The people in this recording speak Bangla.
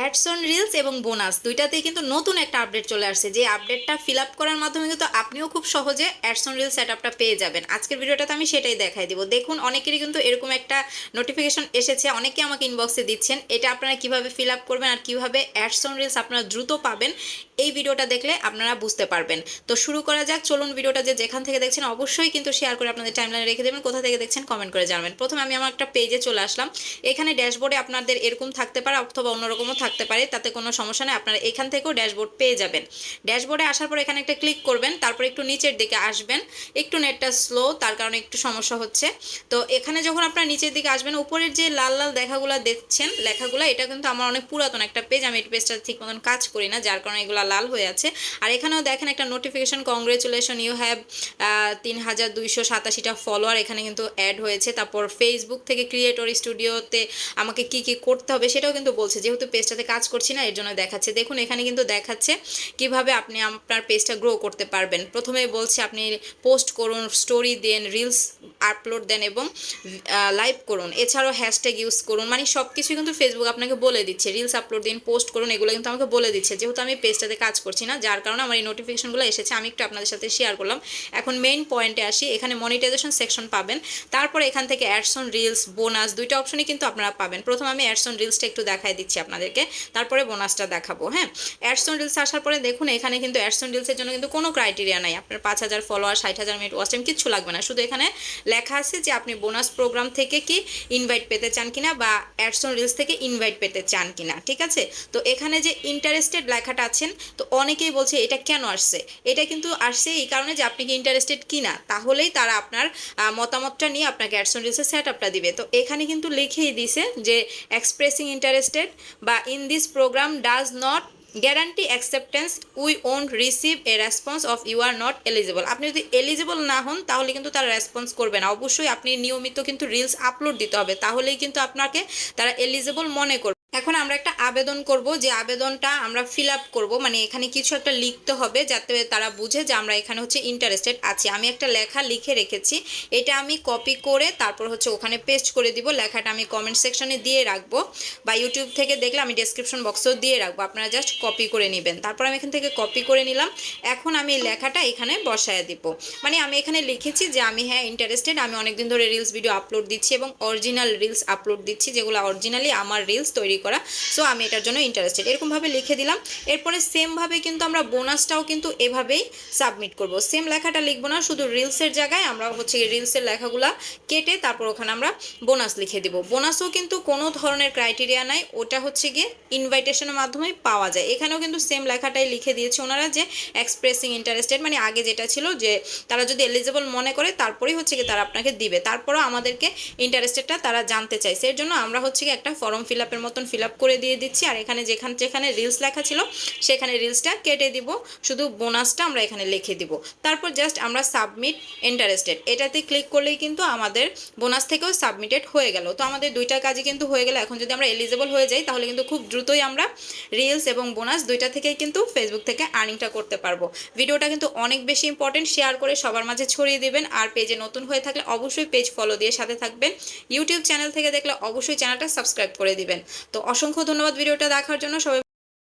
অ্যাডসন রিলস এবং বোনাস দুইটাতেই কিন্তু নতুন একটা আপডেট চলে আসছে। যে আপডেটটা ফিল আপ করার মাধ্যমে কিন্তু আপনিও খুব সহজে অ্যাডসন রিলস সেট আপটা পেয়ে যাবেন। আজকের ভিডিওটাতে আমি সেটাই দেখাই দিব। দেখুন, অনেকেরই কিন্তু এরকম একটা নোটিফিকেশন এসেছে। অনেকে আমাকে ইনবক্সে দিচ্ছেন, এটা আপনারা কীভাবে ফিল আপ করবেন আর কীভাবে অ্যাডসন রিলস আপনারা দ্রুত পাবেন, এই ভিডিওটা দেখলে আপনারা বুঝতে পারবেন। তো শুরু করা যাক, চলুন ভিডিওটা যে যেখান থেকে দেখছেন অবশ্যই কিন্তু শেয়ার করে আপনাদের টাইমলাইনে রেখে দেবেন, কোথা থেকে দেখছেন কমেন্ট করে জানাবেন। প্রথমে আমি আমার একটা পেজে চলে আসলাম। এখানে ড্যাশবোর্ডে আপনাদের এরকম থাকতে পারে, অথবা অন্যরকমও থাকতে পারে, তাতে কোনো সমস্যা নেই। আপনারা এখান থেকেও ড্যাশবোর্ড পেয়ে যাবেন। ড্যাশবোর্ডে আসার পর এখানে একটা ক্লিক করবেন, তারপর একটু নিচের দিকে আসবেন। একটু নেটটা স্লো, তার কারণে একটু সমস্যা হচ্ছে। তো এখানে যখন আপনারা নিচের দিকে আসবেন, উপরের যে লাল লাল লেখাগুলো দেখছেন, লেখাগুলো, এটা কিন্তু আমার অনেক পুরাতন একটা পেজ। আমি এই পেজটা ঠিক মতন কাজ করি না, যার কারণে এগুলো লাল হয়ে আছে। আর এখানেও দেখেন একটা নোটিফিকেশন কংগ্রেচুলেশন ইউ হ্যাভ তিন হাজার দুইশো সাতাশিটা ফলোয়ার এখানে কিন্তু অ্যাড হয়েছে। তারপর ফেসবুক থেকে ক্রিয়েটর স্টুডিওতে আমাকে কি কি করতে হবে, সেটাও কিন্তু বলছে। যেহেতু পেজটাতে কাজ করছি না, এর জন্য দেখাচ্ছে। দেখুন, এখানে কিন্তু দেখাচ্ছে কীভাবে আপনি আপনার পেজটা গ্রো করতে পারবেন। প্রথমে বলছে, আপনি পোস্ট করুন স্টোরি দেন রিলস আপলোড দেন এবং লাইভ করুন। এছাড়াও হ্যাশট্যাগ ইউজ করুন। মানে সব কিছু কিন্তু ফেসবুক আপনাকে বলে দিচ্ছে। রিলস আপলোড দিন পোস্ট করুন, এগুলো কিন্তু আমাকে বলে দিচ্ছে। যেহেতু আমি পেজটাতে কাজ করছি না, যার কারণে আমার এই নোটিফিকেশনগুলো এসেছে, আমি একটু আপনাদের সাথে শেয়ার করলাম। এখন মেইন পয়েন্টে আসি, এখানে মনিটাইজেশন সেকশন পাবেন। তারপরে এখান থেকে অ্যাডসন রিলস বোনাস দুইটা অপশনই কিন্তু আপনারা পাবেন। প্রথম আমি অ্যাডসন রিলসটা একটু দেখাই দিচ্ছি আপনাদেরকে। তারপরে বোনাসটা দেখাবো হ্যাঁ? অ্যাডসন রিলস আসার পরে দেখুন, এখানে কিন্তু অ্যাডসন রিলসের জন্য কিন্তু কোনো ক্রাইটেরিয়া নাই। আপনার পাঁচ হাজার ফলোয়ার ষাট হাজার মিনিট ওয়াচ টাইম কিচ্ছু লাগবে না। শুধু এখানে লেখা আছে যে আপনি বোনাস প্রোগ্রাম থেকে কি ইনভাইট পেতে চান কিনা বা অ্যাডসন রিলস থেকে ইনভাইট পেতে চান কিনা, ঠিক আছে? তো এখানে যে ইন্টারেস্টেড লেখাটা আছেন, তো অনেকেই বলছে, এটা কেন আসছে? এটা কিন্তু আসছে এই কারণে যে আপনি কি ইন্টারেস্টেড কিনা, তাহলেই তারা আপনার মতামতটা নিয়ে আপনাকে অ্যাডসন রিলসের সেট আপটা দিবে। তো এখানে কিন্তু লিখেই দিছে যে এক্সপ্রেসিং ইন্টারেস্টেড বা in this program does not guarantee acceptance we won't receive a response if you are not eligible আপনি যদি এলিজিবল না হন, তাহলে কিন্তু তারা রেসপন্স করবে না। অবশ্যই আপনি নিয়মিত কিন্তু রিলস আপলোড দিতে হবে। তাহলেই কিন্তু আপনাকে তারা এলিজিবল মনে করবে। এখন আমরা একটা আবেদন করব, যে আবেদনটা আমরা ফিল আপ করব মানে এখানে কিছু একটা লিখতে হবে যাতে তারা বুঝে যে আমরা এখানে হচ্ছে ইন্টারেস্টেড আছি। আমি একটা লেখা লিখে রেখেছি, এটা আমি কপি করে তারপর হচ্ছে ওখানে পেস্ট করে দিব, লেখাটা আমি কমেন্ট সেকশনে দিয়ে রাখব, বা ইউটিউব থেকে দেখলে আমি ডেসক্রিপশন বক্সেও দিয়ে রাখব, আপনারা জাস্ট কপি করে নেবেন। তারপর আমি এখান থেকে কপি করে নিলাম, এখন আমি লেখাটা এখানে বসায় দিব। মানে আমি এখানে লিখেছি যে আমি হ্যাঁ ইন্টারেস্টেড আমি অনেকদিন ধরে রিলস ভিডিও আপলোড দিচ্ছি এবং অরিজিনাল রিলস আপলোড দিচ্ছি, যেগুলো অরিজিনালি আমার রিলস তৈরি করা। সো আমি এটার জন্য ইন্টারেস্টেড এরকমভাবে লিখে দিলাম। এরপরে সেমভাবে কিন্তু আমরা বোনাসটাও কিন্তু এভাবেই সাবমিট করব। সেম লেখাটা লিখব না, শুধু রিলসের জায়গায় আমরা হচ্ছে রিলসের লেখাগুলা কেটে তারপর ওখানে আমরা বোনাস লিখে দিব। বোনাসও কিন্তু কোনো ধরনের ক্রাইটেরিয়া নাই, ওটা হচ্ছে গিয়ে ইনভাইটেশনের মাধ্যমেই পাওয়া যায়। এখানেও কিন্তু সেম লেখাটাই লিখে দিয়েছে ওনারা যে এক্সপ্রেসিং ইন্টারেস্টেড মানে আগে যেটা ছিল যে তারা যদি এলিজিবল মনে করে, তারপরেই হচ্ছে গিয়ে তারা আপনাকে দিবে। তারপরেও আমাদেরকে ইন্টারেস্টেডটা তারা জানতে চাইছে। এর জন্য আমরা হচ্ছে গিয়ে একটা ফর্ম ফিল আপের মতন ফিল আপ করে দিয়ে দিচ্ছি। আর এখানে যেখান, যেখানে রিলস লেখা ছিল, সেখানে রিলসটা কেটে দিব। শুধু বোনাসটা আমরা এখানে লিখে দিব। তারপর জাস্ট আমরা সাবমিট ইন্টারেস্টেড এটাতে ক্লিক করলেই কিন্তু আমাদের বোনাস থেকেও সাবমিটেড হয়ে গেল। তো আমাদের দুইটা কাজই কিন্তু হয়ে গেল। এখন যদি আমরা এলিজেবল হয়ে যাই, তাহলে কিন্তু খুব দ্রুতই আমরা রিলস এবং বোনাস দুইটা থেকেই কিন্তু ফেসবুক থেকে আর্নিংটা করতে পারব। ভিডিওটা কিন্তু অনেক বেশি ইম্পর্টেন্ট শেয়ার করে সবার মাঝে ছড়িয়ে দিবেন। আর পেজে নতুন হয়ে থাকলে অবশ্যই পেজ ফলো দিয়ে সাথে থাকবেন। ইউটিউব চ্যানেল থেকে দেখলে অবশ্যই চ্যানেলটা সাবস্ক্রাইব করে দিবেন। তো অসংখ্য ধন্যবাদ ভিডিওটা দেখার জন্য। সবাই